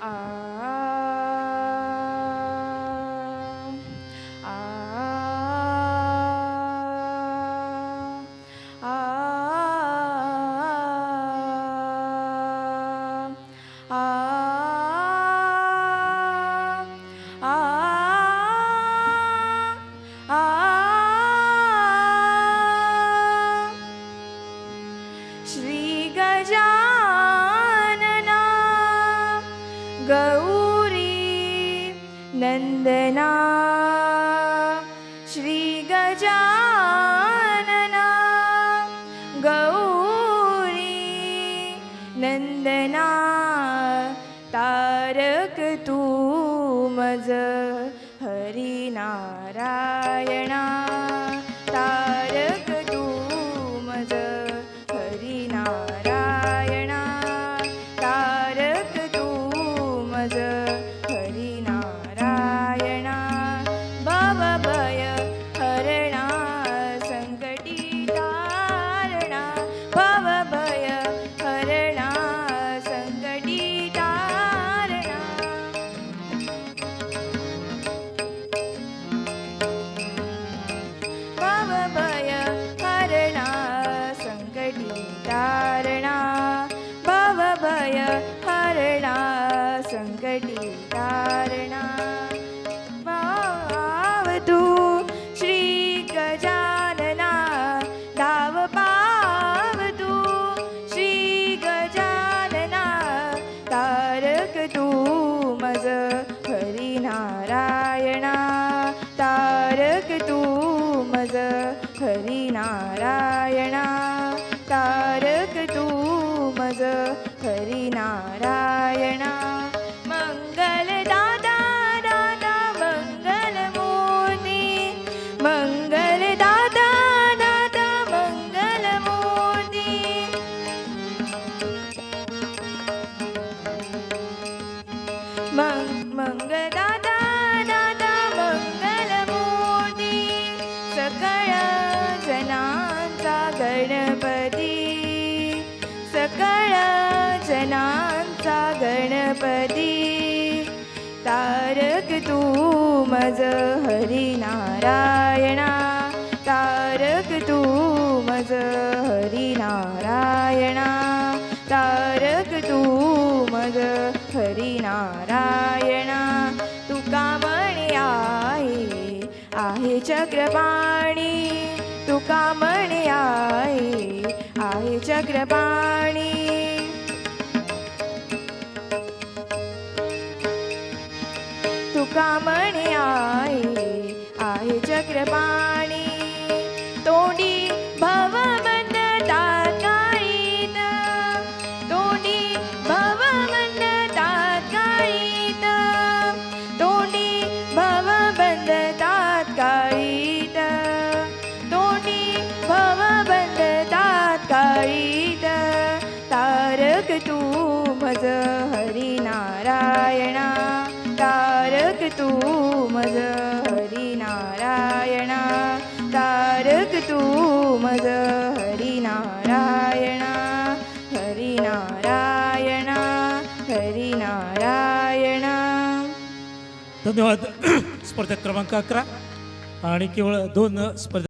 啊。नन्दना श्री गजानना। गौरी नन्दना तारक तू मज। हरिनारायणा नारायणा तारक तू मज हरिनारायणा तारक तू मज हरिनारायणा तारक तू मज हरिनारायणा तारक तू मज हरिनारायणा तारक तू मज हरिनारायणा तुका म्हणे आहे आहे चक्रपाणी. तुका म्हणे आहे आहे चक्रपाणी. तुका म्हणे आहे आहे चक्रपाणी. तोंडी भव बंद तात्काळीत तोंडी भव बंद तात्काळीत तोंडी भव बंद तात्काळीत तोंडी भव बंद तात्काळीत तारक तू मज तू मज हरिनारायणा तारक तू मज हरिनारायणा हरिनारायणा. हरिनारायणा धन्यवाद. स्पर्धक क्रमांक अकरा आणि केवळ दोन स्पर्धा